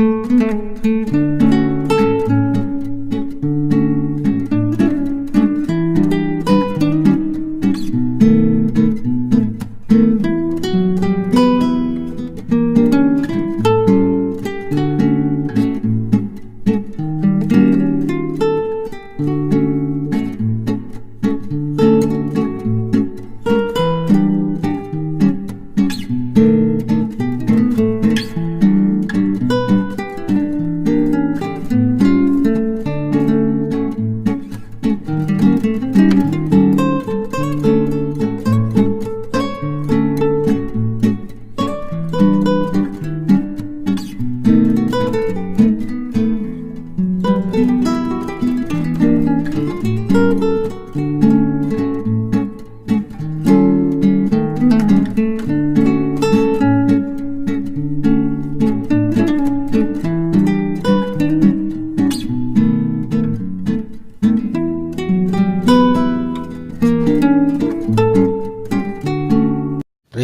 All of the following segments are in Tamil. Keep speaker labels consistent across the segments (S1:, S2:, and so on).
S1: thank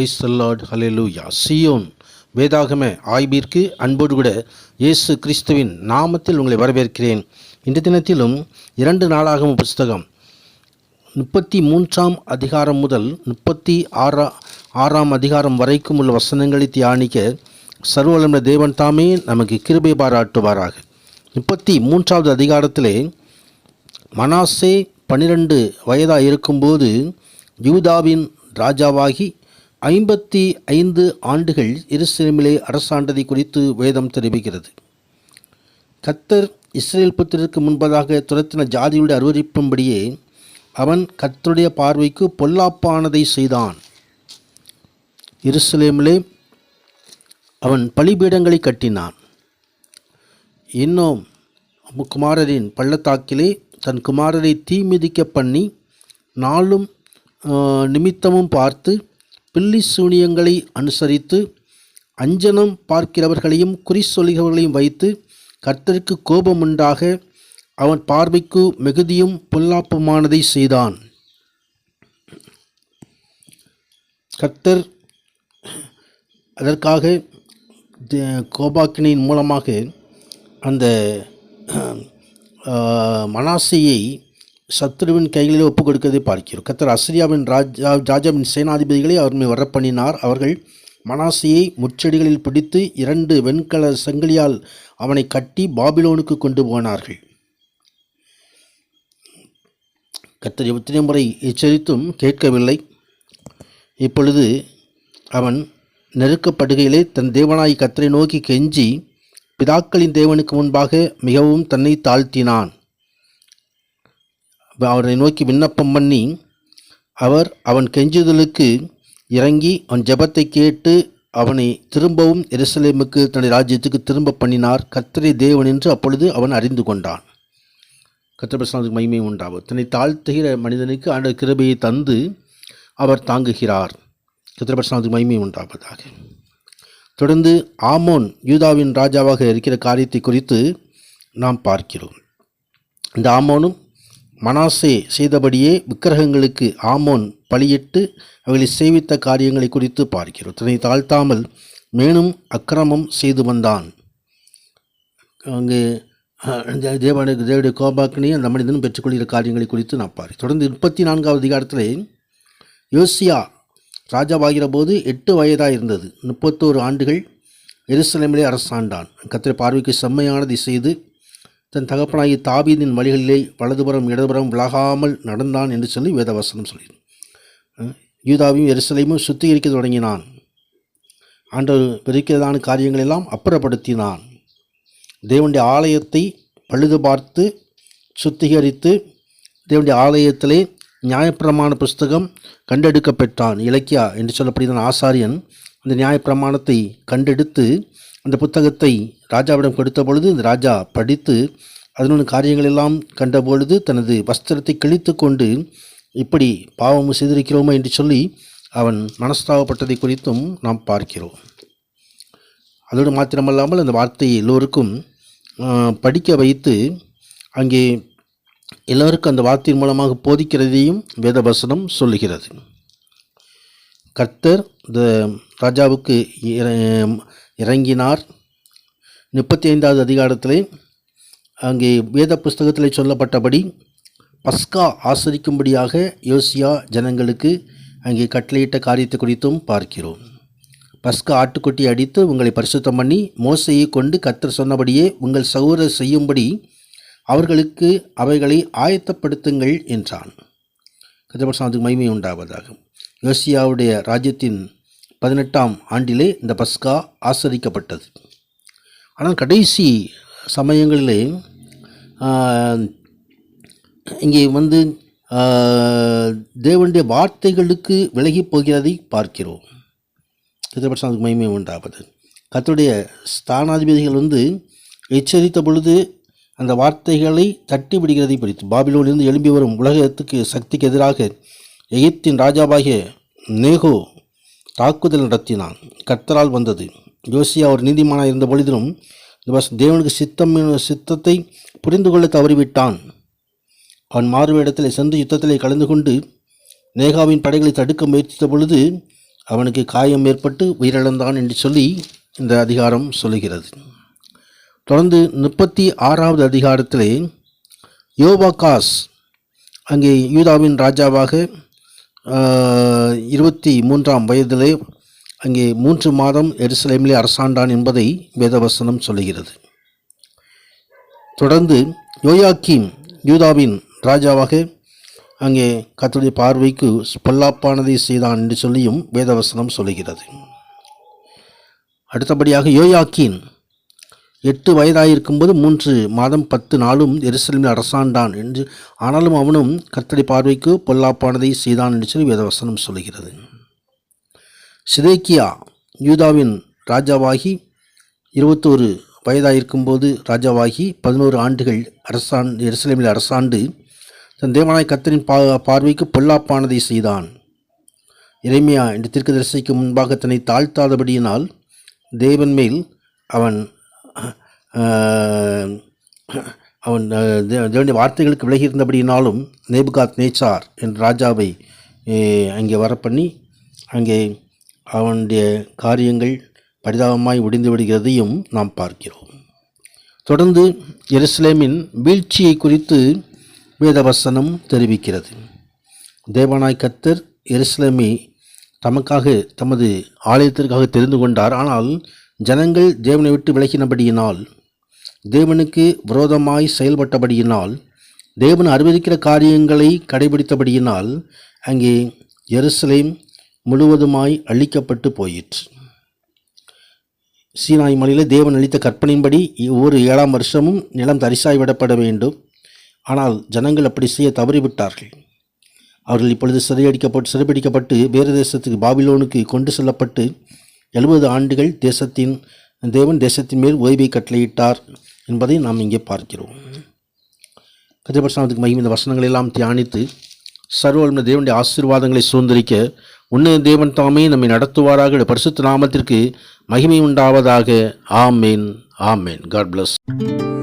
S1: பிரைஸ் தல்லாட் ஹலெலூயா சியோன் வேதாகம ஆய்விற்கு அன்போடு கூட இயேசு கிறிஸ்துவின் நாமத்தில் உங்களை வரவேற்கிறேன். இந்த தினத்திலும் இரண்டு நாளாகவும் புஸ்தகம் முப்பத்தி மூன்றாம் அதிகாரம் முதல் முப்பத்தி ஆறா ஆறாம் அதிகாரம் வரைக்கும் உள்ள வசனங்களை தியானிக்க சர்வலமுள்ள தேவன் தாமே நமக்கு கிருபை பாராட்டுவாராக. முப்பத்தி மூன்றாவது அதிகாரத்திலே மனாசே பன்னிரண்டு வயதாக இருக்கும்போது யூதாவின் ராஜாவாகி ஐம்பத்தி ஐந்து ஆண்டுகள் எருசலேமிலே அரசாண்டதை குறித்து வேதம் தெரிவிக்கிறது. கத்தர் இஸ்ரேல் புத்திரருக்கு முன்பதாக துரத்தின ஜாதியுடைய அருவரிப்பும்படியே அவன் கத்தருடைய பார்வைக்கு பொல்லாப்பானதை செய்தான். எருசலேமிலே அவன் பலிபீடங்களை கட்டினான். இன்னும் குமாரரின் பள்ளத்தாக்கிலே தன் குமாரரை தீ மிதிக்க பண்ணி நாளும் நிமித்தமும் பார்த்து பில்லி சூனியங்களை அனுசரித்து அஞ்சனம் பார்க்கிறவர்களையும் குறி சொல்கிறவர்களையும் வைத்து கர்த்தருக்கு கோபமுண்டாக அவன் பார்வைக்கு மிகுதியும் பொல்லாப்புமானதை செய்தான். கர்த்தர் அதற்காக கோபாக்கினின் மூலமாக அந்த மனாசையை சத்ருவின் கைகளிலே ஒப்புக் கொடுக்கதை பார்க்கிறோம். கத்தர் அசிரியாவின் ராஜா ராஜாவின் சேனாதிபதிகளை அவர் மீது வரப்பண்ணினார். அவர்கள் மனாசையை முச்செடிகளில் பிடித்து இரண்டு வெண்கல சங்கிலியால் அவனை கட்டி பாபிலோனுக்கு கொண்டு போனார்கள். கத்தர் எத்தனை முறை எச்சரித்தும் கேட்கவில்லை. இப்பொழுது அவன் நெருக்கப்படுகையிலே தன் தேவனாய் கத்தரை நோக்கி கெஞ்சி பிதாக்களின் தேவனுக்கு முன்பாக மிகவும் தன்னை தாழ்த்தினான். அவரை நோக்கி விண்ணப்பம் பண்ணி அவர் அவன் கெஞ்சுதலுக்கு இறங்கி அவன் ஜபத்தை கேட்டு அவனை திரும்பவும் எருசலேமுக்கு தன்னுடைய ராஜ்யத்துக்கு திரும்ப பண்ணினார். கத்திரை தேவன் என்று அப்பொழுது அவன் அறிந்து கொண்டான். கத்திரபிரசனத்துக்கு மகிமை உண்டாகும் தன்னை தாழ்த்துகிற மனிதனுக்கு ஆண்ட கிருபையை தந்து அவர் தாங்குகிறார். கத்திரபிரசனத்துக்கு மகிமை உண்டாவதாக. தொடர்ந்து ஆமோன் யூதாவின் ராஜாவாக இருக்கிற காரியத்தை குறித்து நாம் பார்க்கிறோம். இந்த ஆமோனும் மனாசே செய்தபடியே விக்கிரகங்களுக்கு ஆமோன் பலியிட்டு அவைகளை சேவித்த காரியங்களை குறித்து பார்க்கிறோம். தன்னை தாழ்த்தாமல் மேலும் அக்கிரமம் செய்து வந்தான். அங்கு தேவனுக்கு தேவடைய கோபாக்கினை அந்த மனிதனும் பெற்றுக்கொள்கிற காரியங்களை குறித்து நான் பாரு தொடர்ந்து முப்பத்தி நான்காவது அதிகாரத்தில் யோசியா ராஜாவாகிற போது எட்டு வயதாக இருந்தது முப்பத்தோரு ஆண்டுகள் எருசலேமிலே அரசாண்டான். கத்திரை பார்வைக்கு செம்மையானதை செய்து தன் தகப்பனாகி தாபீதின் வழிகளிலே வலதுபுறம் இடதுபுறம் விலகாமல் நடந்தான் என்று சொல்லி வேதவசனம் சொல்லி யூதாவையும் எருசலேமும் சுத்திகரிக்க தொடங்கினான். ஆண்டவர் பெருக்கிறதான காரியங்களெல்லாம் அப்புறப்படுத்தினான். தேவனுடைய ஆலயத்தை பழுது பார்த்து சுத்திகரித்து தேவனுடைய ஆலயத்திலே நியாயப்பிரமாண புஸ்தகம் கண்டெடுக்கப்பெற்றான். இலக்கியா என்று சொல்லப்படுகிறான் ஆசாரியன். அந்த நியாயப்பிரமாணத்தை கண்டெடுத்து அந்த புத்தகத்தை ராஜாவிடம் கொடுத்த பொழுது இந்த ராஜா படித்து அதனுடைய காரியங்களெல்லாம் கண்ட பொழுது தனது வஸ்திரத்தை கிழித்து கொண்டு இப்படி பாவம் செய்திருக்கிறோமா? என்று சொல்லி அவன் மனஸ்தாபப்பட்டதை குறித்தும் நாம் பார்க்கிறோம். அதோடு மாத்திரமல்லாமல் அந்த வார்த்தையை எல்லோருக்கும் படிக்க வைத்து அங்கே எல்லோருக்கும் அந்த வார்த்தையின் மூலமாக போதிக்கிறதையும் வேதவசனம் சொல்லுகிறது. கர்த்தர் இந்த ராஜாவுக்கு இறங்கினார். முப்பத்தி ஐந்தாவது அதிகாரத்தில் அங்கே வேத புஸ்தகத்தில் சொல்லப்பட்டபடி பஸ்கா ஆசரிக்கும்படியாக யோசியா ஜனங்களுக்கு அங்கே கட்டளையிட்ட காரியத்தை குறித்தும் பார்க்கிறோம். பஸ்கா ஆட்டுக்குட்டி அடித்து உங்களை பரிசுத்தம் பண்ணி மோசையை கொண்டு கத்தர் சொன்னபடியே உங்கள் சகோதரர் செய்யும்படி அவர்களுக்கு அவைகளை ஆயத்தப்படுத்துங்கள் என்றான். கதிரபட்சத்துக்கு மகிமை உண்டாவதாகும் யோசியாவுடைய ராஜ்யத்தின் பதினெட்டாம் ஆண்டிலே இந்த பஸ்கா ஆசரிக்கப்பட்டது ஆனால் கடைசி சமயங்களிலே இங்கே வந்து தேவனுடைய வார்த்தைகளுக்கு விலகி போகிறதை பார்க்கிறோம். சித்திரபட்சம் அதுக்கு மகிமை உண்டாவது கத்துடைய ஸ்தானாதிபதிகள் வந்து எச்சரித்த பொழுது அந்த வார்த்தைகளை தட்டி விடுகிறதை பிடித்து பாபிலோனிலிருந்து எழும்பி வரும் உலகத்துக்கு சக்திக்கு எதிராக எகிப்தின் ராஜாவாகிய நேகோ தாக்குதல் நடத்தினான். கர்த்தரால் வந்தது. யோசியா ஒரு நீதிமானாக இருந்த பொழுதிலும் தேவனுக்கு சித்தம் சித்தத்தை புரிந்து கொள்ள தவறிவிட்டான். அவன் மாறுவேடத்தில் சென்று யுத்தத்திலே கலந்து கொண்டு நேகாவின் படைகளை தடுக்க முயற்சித்த பொழுது அவனுக்கு காயம் ஏற்பட்டு உயிரிழந்தான் என்று சொல்லி இந்த அதிகாரம் சொல்லுகிறது. தொடர்ந்து முப்பத்தி ஆறாவது அதிகாரத்திலே யோபாகாஸ் அங்கே யூதாவின் ராஜாவாக இருபத்தி மூன்றாம் வயதிலே அங்கே மூன்று மாதம் எருசலேமிலே அரசாண்டான் என்பதை வேதவசனம் சொல்லுகிறது. தொடர்ந்து யோயாக்கீம் யூதாவின் ராஜாவாக அங்கே கத்துடைய பார்வைக்கு பொல்லாப்பானதை செய்தான் என்று சொல்லியும் வேதவசனம் சொல்லுகிறது. அடுத்தபடியாக யோயாக்கீன் எட்டு வயதாயிருக்கும்போது மூன்று மாதம் பத்து நாளும் எருசலேமில் அரசாண்டான் என்று ஆனாலும் அவனும் கர்த்தரை பார்வைக்கு பொல்லாப்பானதை செய்தான் என்று சொல்லி வேதவசனம் சொல்கிறது சிதேக்கியா யூதாவின் ராஜாவாகி இருபத்தோரு வயதாயிருக்கும்போது ராஜாவாகி பதினோரு ஆண்டுகள் அரசாண் எருசலேமில் அரசாண்டு தன் தேவனாய் கர்த்தரின் பா பார்வைக்கு பொல்லாப்பானதை செய்தான். இறைமையா என்ற தீர்க்கதரிசிக்கு முன்பாக தன்னை தாழ்த்தாதபடியினால் தேவன் மேல் அவன் அவன் தேவனுடைய வார்த்தைகளுக்கு விலகி இருந்தபடியினாலும் நேபுகாத் நேச்சார் என்ற ராஜாவை அங்கே வரப்பண்ணி அங்கே அவனுடைய காரியங்கள் பரிதாபமாய் முடிந்து விடுகிறதையும் நாம் பார்க்கிறோம். தொடர்ந்து எருசலேமின் வீழ்ச்சியை குறித்து வேதவசனம் தெரிவிக்கிறது. தேவனாய் கர்த்தர் எருசலேமை தமக்காக தமது ஆலயத்திற்காக தெரிந்து கொண்டார். ஆனால் ஜனங்கள் தேவனை விட்டு விலகினபடியினால் தேவனுக்கு விரோதமாய் செயல்பட்டபடியினால் தேவன் அறிவிக்கிற காரியங்களை கடைபிடித்தபடியினால் அங்கே எருசலேம் முழுவதுமாய் அழிக்கப்பட்டு போயிற்று. சீனாய் மலையில் தேவன் அளித்த கற்பனையின்படி ஒவ்வொரு ஏழாம் வருஷமும் நிலம் தரிசாய் விடப்பட வேண்டும். ஆனால் ஜனங்கள் அப்படி செய்ய தவறிவிட்டார்கள். அவர்கள் இப்பொழுது சிறையடிக்கப்பட்டு சிறைபிடிக்கப்பட்டு வேறு தேசத்துக்கு பாபிலோனுக்கு கொண்டு செல்லப்பட்டு எழுபது ஆண்டுகள் தேசத்தின் தேவன் தேசத்தின் மேல் ஓய்வை கட்டளையிட்டார். என்பதை நாம் இங்கே பார்க்கிறோம். கதிரபட்சத்துக்கு மகிம் இந்த வசனங்களை எல்லாம் தியானித்து சர்வல்ம தேவனுடைய ஆசீர்வாதங்களை சுதந்திரிக்க உன்னத தேவன் தாமே நம்மை நடத்துவாராக. பரிசுத்த நாமத்திற்கு மகிமை உண்டாவதாக. ஆமேன். ஆமேன். God plus